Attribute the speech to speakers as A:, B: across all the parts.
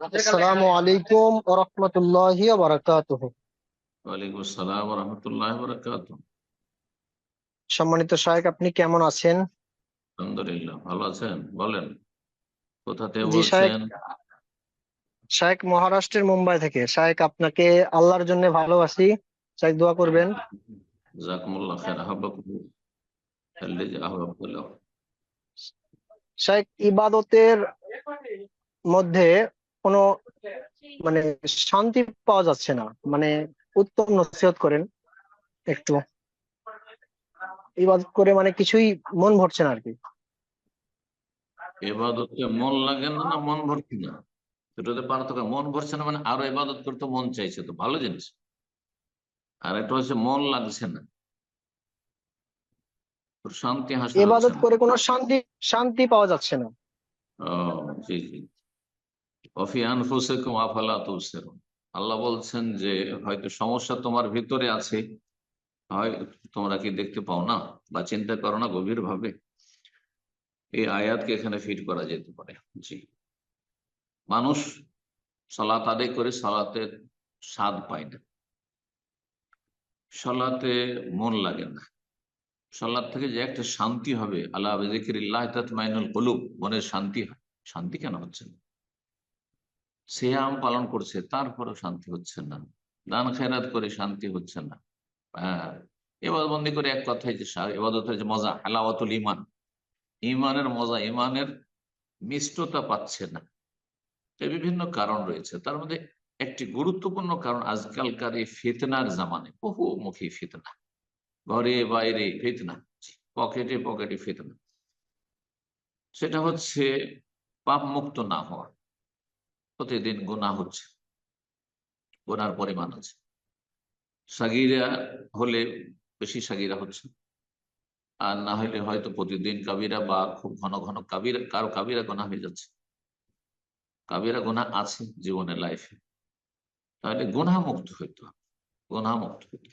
A: আসসালামু আলাইকুম ওয়া রাহমাতুল্লাহি ওয়া বারাকাতুহু।
B: ওয়ালাইকুম আসসালাম রহমতুল্লাহ বরকাত
A: সম্মানিত শায়েখ আপনি কেমন আছেন?
B: আলহামদুলিল্লাহ ভালো আছেন? বলেন কোথা থেকে
A: জি, শায়েখ।
B: বলছেন?
A: শায়েখ মহারাষ্ট্রের মুম্বাই থেকে। শায়েখ আপনাকে আল্লাহর জন্য ভালোবাসি। শায়েখ দোয়া করবেন।
B: জাকুমুল্লাহ খের আহবাকুম আল্লাযী আহবাবকুল্লাহ
A: শায়েখ ইবাদতের মধ্যে কোনো মানে শান্তি পাওয়া যাচ্ছে না। মানে উত্তম নসিহত করেন একটু। ইবাদত করে মানে কিছুই মন ভরছে না আর কি।
B: এবাদতে মন লাগে না না মন ভরছে না? দুটোতে পার্থক্য। মন ভরছে না মানে আরও এবাদত করতে মন চাইছে তো ভালো জিনিস। আর একটা হচ্ছে মন লাগছে না। শান্তি হাসিল
A: ইবাদত করে কোনো শান্তি শান্তি পাওয়া যাচ্ছে না।
B: ও জি জি। আল্লাহ বলছেন যে, হয়তো সমস্যা তোমার ভিতরে আছে, হয় তোমরা কি দেখতে পাও না বা চিন্তা করো না গভীর ভাবে এই আয়াতকে এখানে ফিট করা যেতে পারে। জি। মানুষ সালাত আদায় করে সালাতের স্বাদ পায় না। সালাতে মন লাগে না। সালাদ থেকে যে একটা শান্তি হবে, আল্লাহ মনের শান্তি হয়। শান্তি কেন হচ্ছে না? সিয়াম পালন করছে, তারপরেও শান্তি হচ্ছে না। দান খেরাত করে শান্তি হচ্ছে না। হ্যাঁ এবার বন্দি করে এক কথায় যে এবাদতের যে মজা, হালাওয়াতুল ইমান ইমানের মজা ইমানের মিষ্টতা পাচ্ছে না। বিভিন্ন কারণ রয়েছে। তার মধ্যে একটি গুরুত্বপূর্ণ কারণ আজকালকার এই ফিতনার জামানে বহুমুখী ফিতনা। ঘরে বাইরে ফিতনা, পকেটে পকেটে ফিতনা। সেটা হচ্ছে পাপ মুক্ত না হওয়া। প্রতিদিন গুণা হচ্ছে, গুনার পরিমাণ আছে সাগিরা হলে বেশি সাগিরা হচ্ছে, আর না হলে হয়তো প্রতিদিন কাবিরা বা খুব ঘন ঘন কাবিরা, কারও কাবিরা গোনা হয়ে যাচ্ছে। কাবিরা গোনা আছে জীবনের লাইফে তাহলে গুনা মুক্ত হইতে হবে গুনা মুক্ত হইতে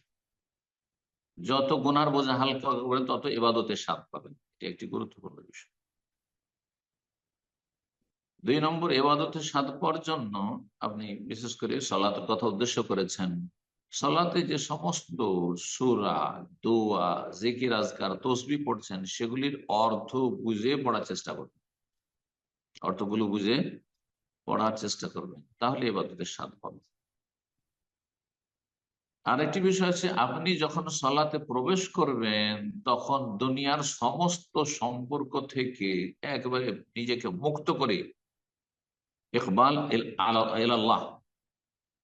B: যত গোনার বোঝা হালকা করবেন তত এবাদতের স্বাদ পাবেন। এটি একটি গুরুত্বপূর্ণ বিষয়। দুই নম্বর এবাদতের স্বাদ পাওয়ার জন্য আপনি বিশেষ করে সলাতের কথা উদ্দেশ্য করেছেন। সলাতে যে সমস্ত সুরা, দোয়া, জিকির, আজকার, তসবি পড়ছেন, সেগুলির অর্থ বুঝে পড়ার চেষ্টা করবেন। অর্থগুলো বুঝে পড়ার চেষ্টা করবেন, তাহলে এবাদতের স্বাদ পাবেন। আরেকটি বিষয় আছে আপনি যখন সলাতে প্রবেশ করবেন, তখন দুনিয়ার সমস্ত সম্পর্ক থেকে একবারে নিজেকে মুক্ত করে ইকবাল ইল- আলা- ইলাল্লাহ।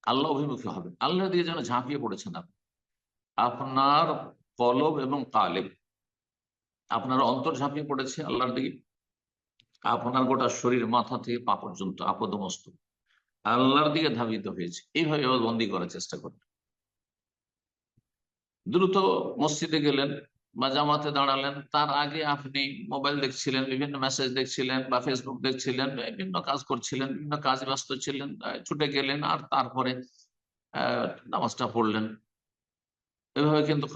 B: আল্লাহ অভিমুখী হবে আল্লাহ দিয়ে যেন ঝাঁপিয়ে পড়েছেন আপনি। আপনার কলব এবং কালেব আপনার অন্তর ঝাঁপিয়ে পড়েছে আল্লাহর দিকে। আপনার গোটা শরীর, মাথা থেকে পা পর্যন্ত আপদমস্ত আল্লাহর দিকে ধাবিত হয়েছে। এইভাবে বন্দি করার চেষ্টা করুন। দ্রুত মসজিদে গেলেন। বা জামাতে দাঁড়ালেন। তার আগে আপনি মোবাইল দেখছিলেন বিভিন্ন মেসেজ দেখছিলেন বা ফেসবুক দেখছিলেন বিভিন্ন কাজ করছিলেন বিভিন্ন কাজ ব্যস্ত ছিলেন ছুটে গেলেন আর তারপরে নামাজটা পড়লেন। এভাবে কিন্তু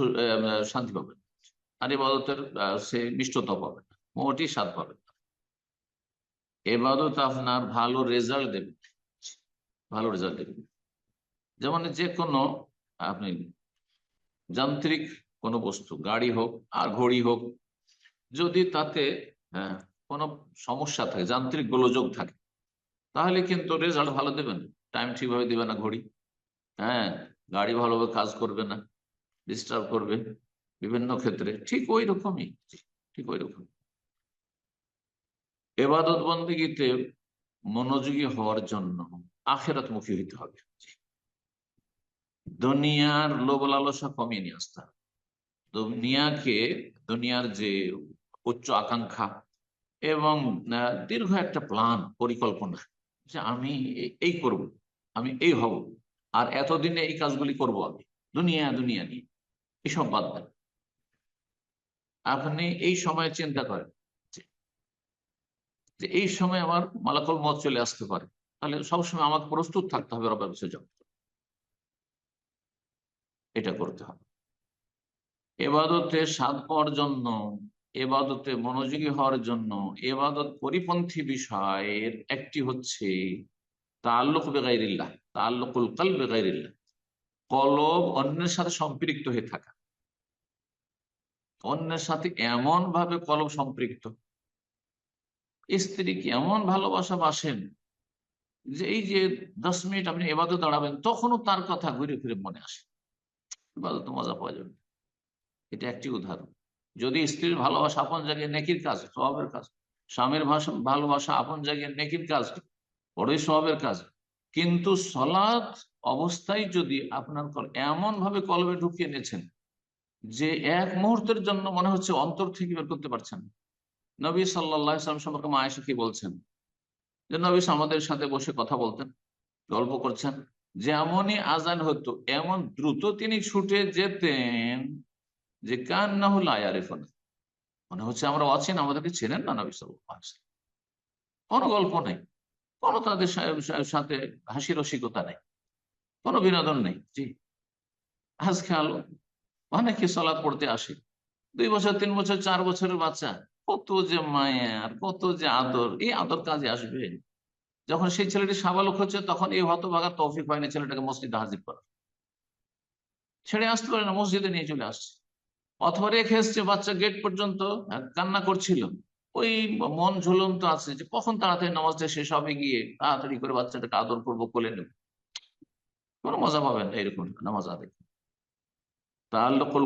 B: শান্তি পাবেন। আর এবাদতের আহ, সে মিষ্টতা পাবেন না স্বাদ পাবেন এবাদত আপনার ভালো রেজাল্ট দেবে। ভালো রেজাল্ট দেবে। যেমন যে কোনো আপনি যান্ত্রিক কোনো বস্তু গাড়ি হোক আর ঘড়ি হোক যদি তাতে হ্যাঁ, কোনো সমস্যা থাকে যান্ত্রিক গোলযোগ থাকে তাহলে কিন্তু রেজাল্ট ভালো দেবেন। টাইম ঠিকভাবে দেবে না ঘড়ি। হ্যাঁ গাড়ি ভালোভাবে কাজ করবে না ডিস্টার্ব করবে বিভিন্ন ক্ষেত্রে। ঠিক ওই রকমই ঠিক ওই রকম। এবাদত বন্দীগীতে মনোযোগী হওয়ার জন্য আখেরাত মুখী হইতে হবে। দুনিয়ার লোভ লালসা কমিয়ে নিয়ে আসতে হবে। দুনিয়াকে দুনিয়ার যে উচ্চ আকাঙ্ক্ষা এবং দীর্ঘ একটা প্ল্যান পরিকল্পনা যে আমি এই করব, আমি এই হব, আর এতদিনে এই কাজগুলি করব আমি, দুনিয়া দুনিয়া নিয়ে। এসব বাদ দেন। আপনি এই সময় চিন্তা করেন যে- এই সময় আমার মালাকল মত চলে আসতে পারে, তাহলে সবসময় আমাকে প্রস্তুত থাকতে হবে রবের জন্য। এটা করতে হবে। এবাদতে স্বাদ পাওয়ার জন্য, এবাদতে মনোযোগী হওয়ার জন্য এবাদত পরিপন্থী বিষয়ের একটি হচ্ছে তাল্লুক বেগাইরিল্লাহ তাল্লুকুল কাল বেগাইরিল্লাহ। কলব অন্যের সাথে সম্পৃক্ত হয়ে থাকা। অন্যের সাথে এমন ভাবে কলব সম্পৃক্ত। স্ত্রীকে এমন ভালোবাসা বাসেন যে এই যে দশ মিনিট আপনি এবাদত দাঁড়াবেন, তখনও তার কথা ঘুরে ফিরে মনে আসে। এবাদত মজা পাওয়া যাবে। এটা একটি উদাহরণ। যদি স্ত্রীর ভালোবাসা আপন জায়গায় নেকির কাজ, স্বভাবের কাজ, স্বামীর ভালোবাসা আপন জায়গায় নেকির কাজ বড়ই স্বভাবের কাজ। কিন্তু সলাৎ অবস্থায় যদি আপনার এমন ভাবে কলবে ঢুকিয়ে নিয়েছেন যে এক মুহূর্তের জন্য মনে হচ্ছে অন্তর থেকে বের করতে পারছেন নবী সাল্লাহ ইসলাম সম্পর্কে মা কি বলছেন? যে নবী আমাদের সাথে বসে কথা বলতেন, গল্প করছেন। যেমনই আজান হতো, এমন দ্রুত তিনি ছুটে যেতেন। যে কান না হলো আয়ারিফন মনে হচ্ছে আমরা অচেন, আমাদেরকে চেনেন না নবী সাল্লাহ কোনো গল্প নেই, কোনো তাদের সাথে হাসি রসিকতা নেই, কোনো বিনোদন নেই। জি আজ খেয়াল অনেকে সলাৎ পড়তে আসে, দুই বছর, তিন বছর, চার বছরের বাচ্চা, কত যে মায়ার, কত যে আদর, এই আদর কাজে আসবে। যখন সেই ছেলেটি সাবালক হচ্ছে, তখন এই হতভাগা তৌফিক হয়নি ছেলেটাকে মসজিদে হাজির করা ছেড়ে আসতে পারে না, মসজিদে নিয়ে চলে আসছে। অথবা রেখে এসছে বাচ্চা গেট পর্যন্ত কান্না করছিল। ওই মন ঝুলন্ত আছে যে কখন তাড়াতাড়ি নামাজটা শেষ হবে গিয়ে তাড়াতাড়ি করে বাচ্চাটাকে আদর করব, কোলে নেব। কোনো মজা পাবেন না এরকম নামাজ আদায় তাল্লুকুল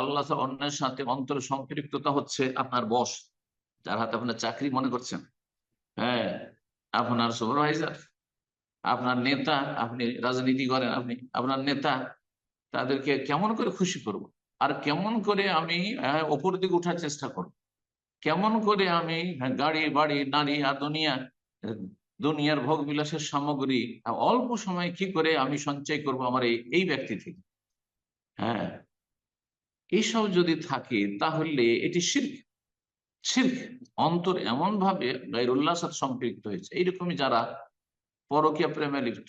B: আল্লাহ অন্যের সাথে অন্তর সম্পৃক্ততা হচ্ছে আপনার বস, যার হাতে আপনার চাকরি মনে করছেন। হ্যাঁ আপনার সুপারভাইজার আপনার নেতা, আপনি রাজনীতি করেন, আপনি, আপনার নেতা, তাদেরকে কেমন করে খুশি করব? আর কেমন করে আমি ওপর দিকে উঠার চেষ্টা করব। কেমন করে আমি হ্যাঁ, গাড়ি বাড়ি নারী আর দুনিয়া দুনিয়ার ভোগ বিলাসের সামগ্রী অল্প সময় কি করে আমি সঞ্চয় করব আমার এই এই ব্যক্তি থেকে? হ্যাঁ এইসব যদি থাকে তাহলে এটি শির্ক। শির্ক অন্তর এমন ভাবে গাইরুল্লাহ সাথে সম্পৃক্ত হয়েছে। এইরকমই যারা পরকীয়া প্রেমে লিপ্ত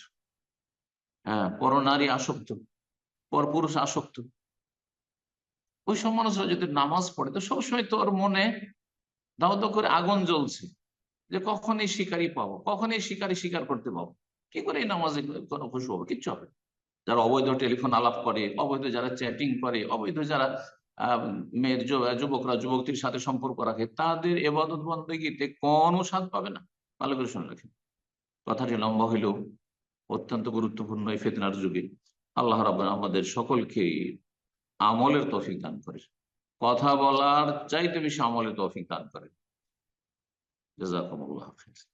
B: হ্যাঁ পরনারী আসক্ত পরপুরুষ আসক্ত ওই সব মানুষরা যদি নামাজ পড়ে, তো সবসময় তোর মনে দাও করে আগুন জ্বলছে যে কখন এই শিকারি পাবো কখন এই শিকারি শিকার করতে পাবো। কি করে এই নামাজে কোনো খুশি হবে? কিচ্ছু হবে যারা অবৈধ টেলিফোন আলাপ করে, অবৈধ যারা চ্যাটিং করে, অবৈধ যারা মেয়ের যুবকরা যুবকটির সাথে সম্পর্ক রাখে, তাদের এবাদত বন্দীতে কোনো স্বাদ পাবে না। ভালো করে শুনে রাখেন। কথাটি লম্বা হইলেও অত্যন্ত গুরুত্বপূর্ণ এই ফেতনার যুগে। আল্লাহ রাব্বুল আমাদের সকলকে আমলের তৌফিক দান করে। কথা বলার চাইতে বেশি আমলের তৌফিক দান করে। জাজাকুমুল্লাহ খাইর।